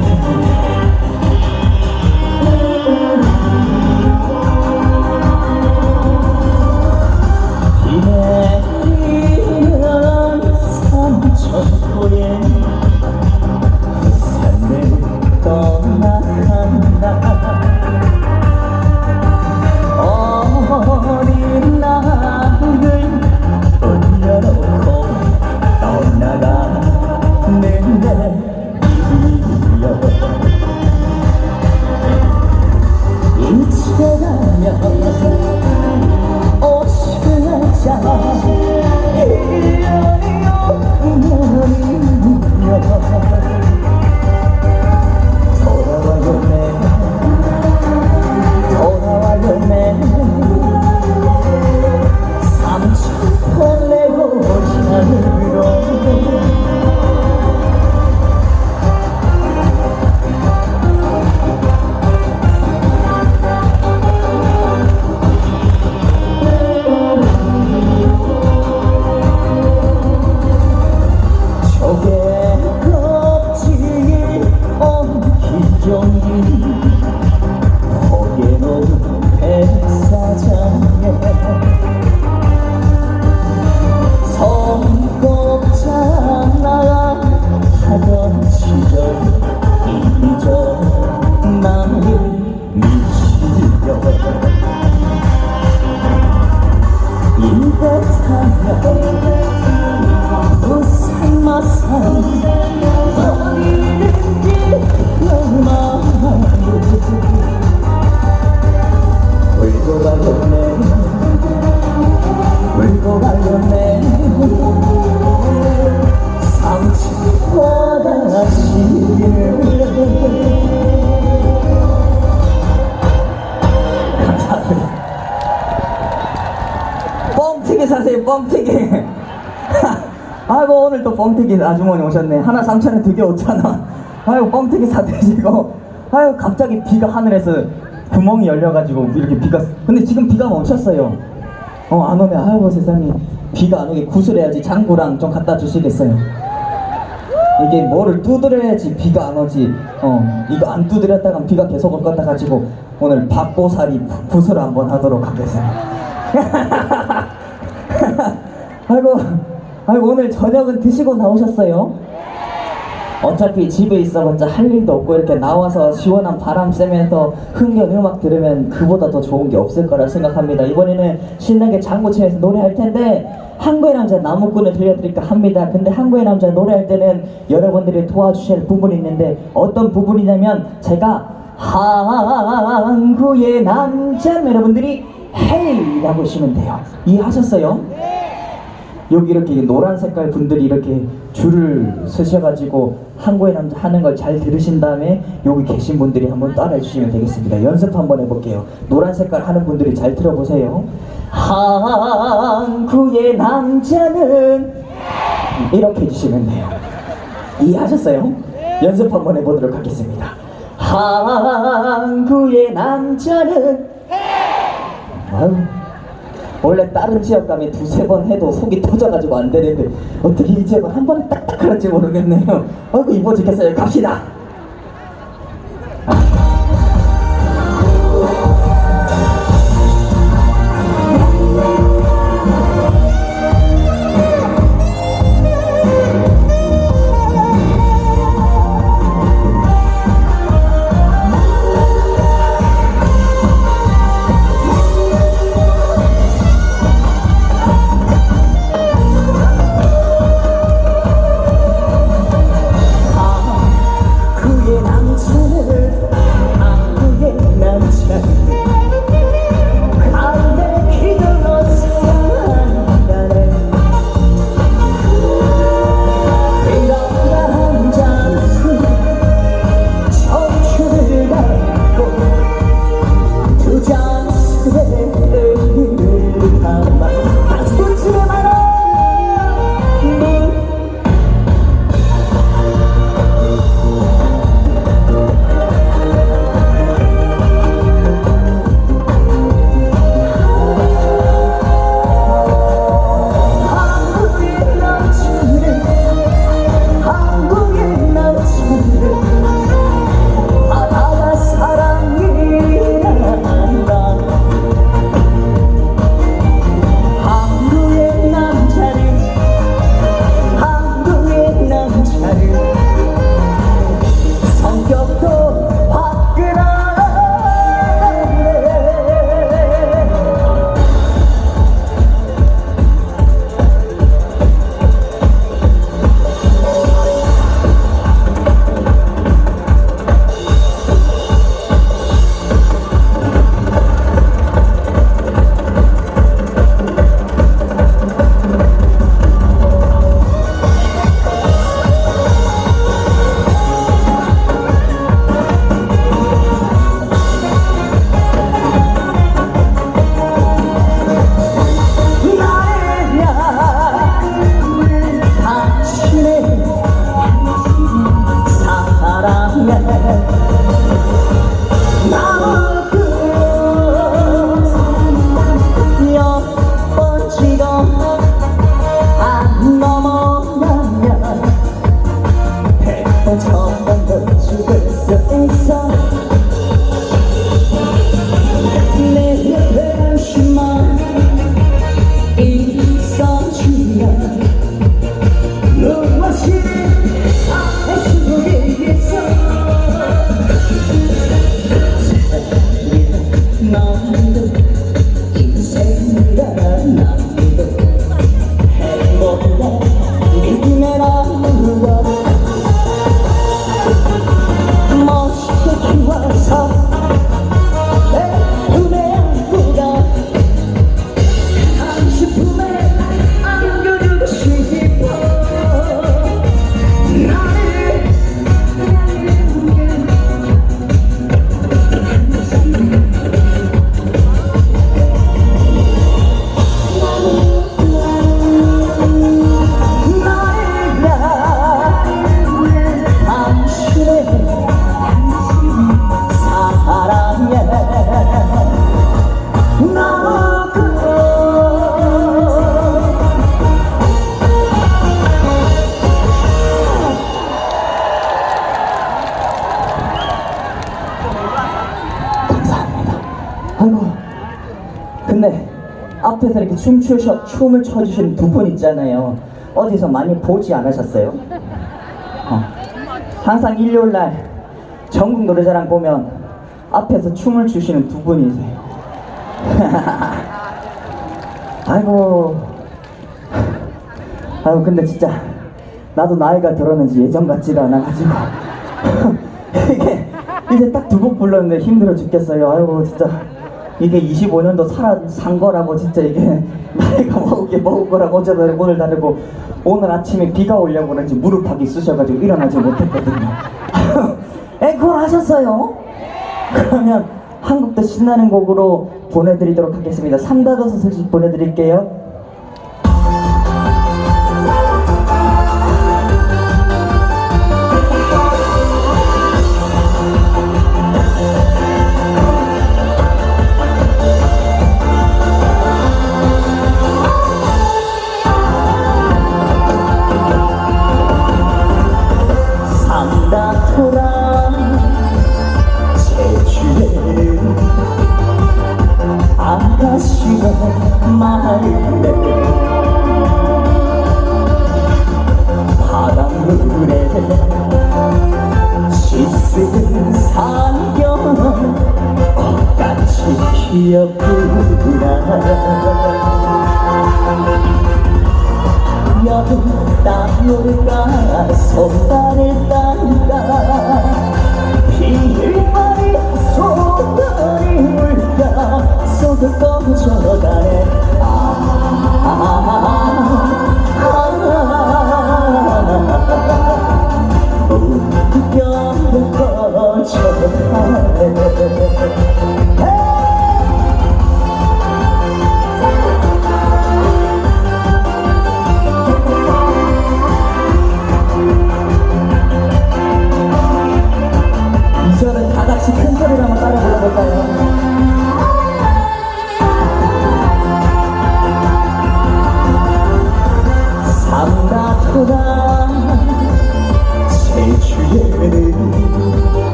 비 하던 시 뻥튀기. 아이고 오늘 또 뻥튀기 아주머니 오셨네. 하나 3천원 두개 5천원. 아이고 뻥튀기 사드시고. 아이고 갑자기 비가 하늘에서 구멍이 열려가지고 이렇게 비가 근데 지금 비가 멈췄어요. 어 안 오네. 아이고 세상에. 비가 안 오게 구슬해야지 장구랑 좀 갖다 주시겠어요? 이게 뭐를 두드려야지 비가 안 오지. 어 이거 안 두드렸다가 비가 계속 올 것 같아가지고 오늘 밥보살이 구슬 한번 하도록 하겠습니다 아이고, 아이고 오늘 저녁은 드시고 나오셨어요? 어차피 집에 있어봤자 할 일도 없고 이렇게 나와서 시원한 바람 쐬면서 흥겨운 음악 들으면 그보다 더 좋은 게 없을 거라 생각합니다. 이번에는 신나게 장구치면서 노래할 텐데 한국의 남자 나무꾼을 들려드릴까 합니다. 근데 한국의 남자 노래할 때는 여러분들이 도와주실 부분이 있는데 어떤 부분이냐면 제가 한국의 남자 여러분들이 헤이 라고 하시면 돼요. 이해하셨어요? 여기 이렇게 노란 색깔 분들이 이렇게 줄을 서셔가지고 남자 하는 걸 잘 들으신 다음에 여기 계신 분들이 한번 따라해 주시면 되겠습니다. 연습 한번 해볼게요. 노란 색깔 하는 분들이 잘 들어보세요. 한국의 남자는 이렇게 해주시면 돼요. 이해하셨어요? 연습 한번 해보도록 하겠습니다. 한국의 남자는 아유, 원래 다른 지역 가면 두세 번 해도 속이 터져가지고 안 되는데 어떻게 이 지역은 한 번에 딱딱 하는지 모르겠네요. 아이고 이뻐 죽겠어요. 갑시다. 앞에서 이렇게 춤추셔, 춤을 춰주신 두 분 있잖아요. 어디서 많이 보지 않으셨어요? 어. 항상 일요일 날 전국 노래자랑 보면 앞에서 춤을 추시는 두 분이세요. 아이고. 아이고, 근데 진짜 나도 나이가 들었는지 예전 같지가 않아가지고. 이게 이제 딱 두 곡 불렀는데 힘들어 죽겠어요. 아이고, 진짜. 이게 25년도 살아 산 거라고 진짜 이게 나이가 먹게 먹을 거라고 다르고 오늘 다르고 오늘 아침에 비가 오려고 그런지 무릎팍이 쑤셔가지고 일어나지 못했거든요. 앵콜 하셨어요? 그러면 한국도 신나는 곡으로 보내드리도록 하겠습니다. 삼다도서 소식 보내드릴게요. 물가 속을 꺼져가네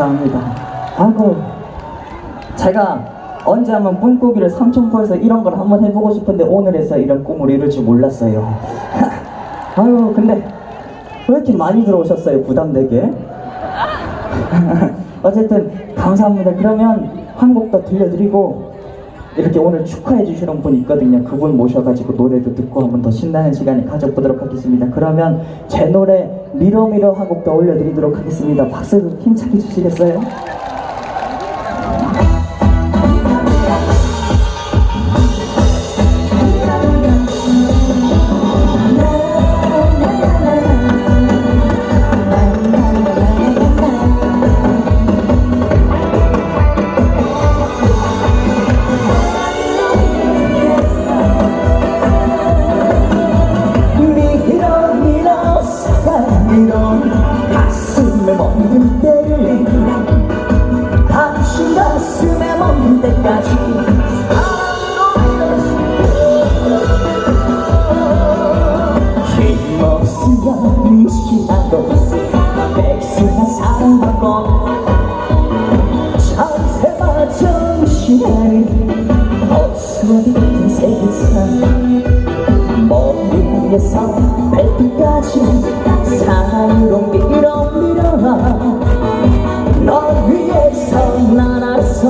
감사합니다. 아이고, 제가 언제 한번 꿈꾸기를 삼천포에서 이런 걸 한번 해보고 싶은데 오늘 해서 이런 꿈을 이룰 줄 몰랐어요. 아유, 근데 왜 이렇게 많이 들어오셨어요, 부담되게? 어쨌든 감사합니다. 그러면 한 곡 더 들려드리고 이렇게 오늘 축하해 주시는 분 있거든요. 그분 모셔가지고 노래도 듣고 한번 더 신나는 시간을 가져보도록 하겠습니다. 그러면 제 노래 미러미러 한 곡 더 올려드리도록 하겠습니다. 박수 힘차게 주시겠어요?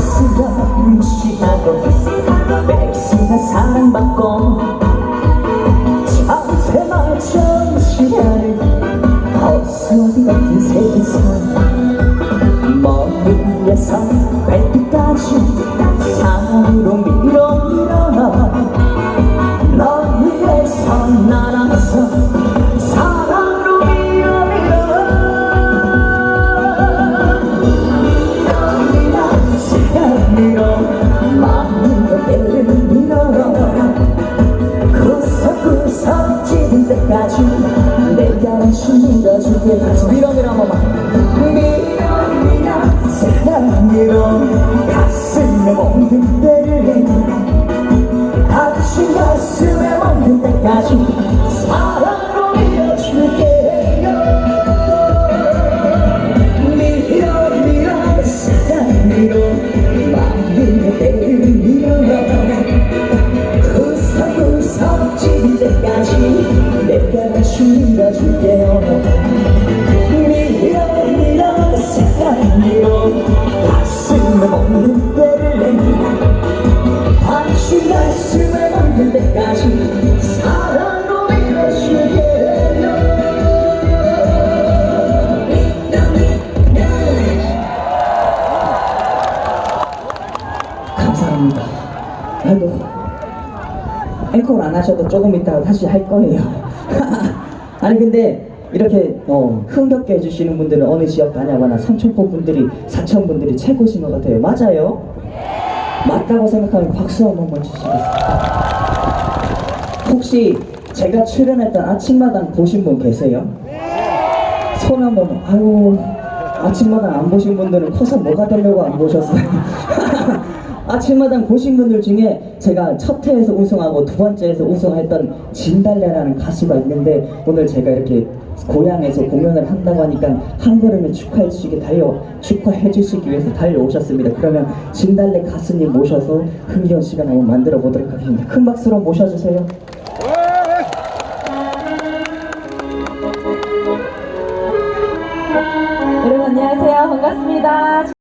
힘없으며 무시하고 백수가 사랑받고 때까지 내가 다시 밀어줄게 다시 밀어 밀어 한 번만 밀어 밀어 사랑으로 가슴에 먹는 때를 다시 가슴에 먹는 때까지 사랑으로 밀어줄게요 밀어 밀어 사랑으로 마음을 때리며 구 감사합니다. 아이고, 앵콜 안 하셔도 조금 있다가 다시 할 거예요. 아니 근데 이렇게 어, 흥겹게 해주시는 분들은 어느 지역 가냐거나 삼천포 분들이 사천 분들이 최고신 것 같아요. 맞아요? 맞다고 생각하면 박수 한 번만 주시겠어요? 혹시 제가 출연했던 아침마당 보신 분 계세요? 손 한번 아유 아침마당 안 보신 분들은 커서 뭐가 되려고 안 보셨어요? 아침마당 보신 분들 중에 제가 첫 회에서 우승하고 두 번째에서 우승했던 진달래라는 가수가 있는데 오늘 제가 이렇게 고향에서 공연을 한다고 하니까 한 걸음에 축하해 주시기 달려 축하해 주시기 위해서 달려오셨습니다. 그러면 진달래 가수님 모셔서 흥겨운 시간 한번 만들어 보도록 하겠습니다. 큰 박수로 모셔주세요. 여러분 안녕하세요. 반갑습니다.